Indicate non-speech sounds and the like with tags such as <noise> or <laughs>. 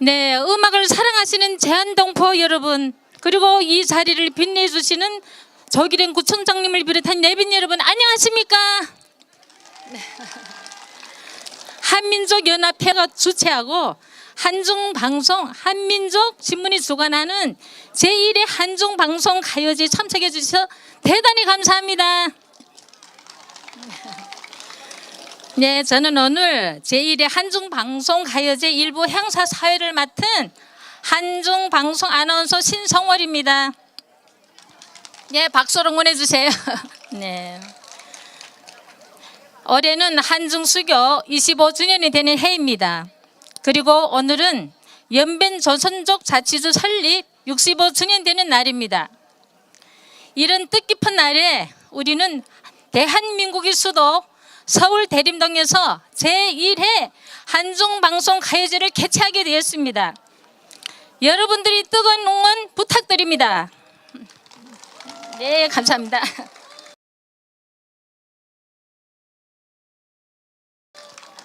네, 음악을 사랑하시는 제한동포 여러분, 그리고 이 자리를 빛내주시는 저기랭 구청장님을 비롯한 내빈 여러분, 안녕하십니까? 네. 한민족연합회가 주최하고 한중방송, 한민족 신문이 주관하는 제1회 한중방송 가요제 참석해 주셔서 대단히 감사합니다. 네, 저는 오늘 제1회 한중방송 가요제 일부 행사 사회를 맡은 한중방송 아나운서 신성월입니다. 네, 박수로 응원해 주세요. <laughs> 네. 올해는 한중수교 25주년이 되는 해입니다. 그리고 오늘은 연변 조선족 자치주 설립 65주년 되는 날입니다. 이런 뜻깊은 날에 우리는 대한민국의 수도 서울 대림동에서 제1회 한중방송 가요제를 개최하게 되었습니다. 여러분들이 뜨거운 응원 부탁드립니다. 네, 감사합니다.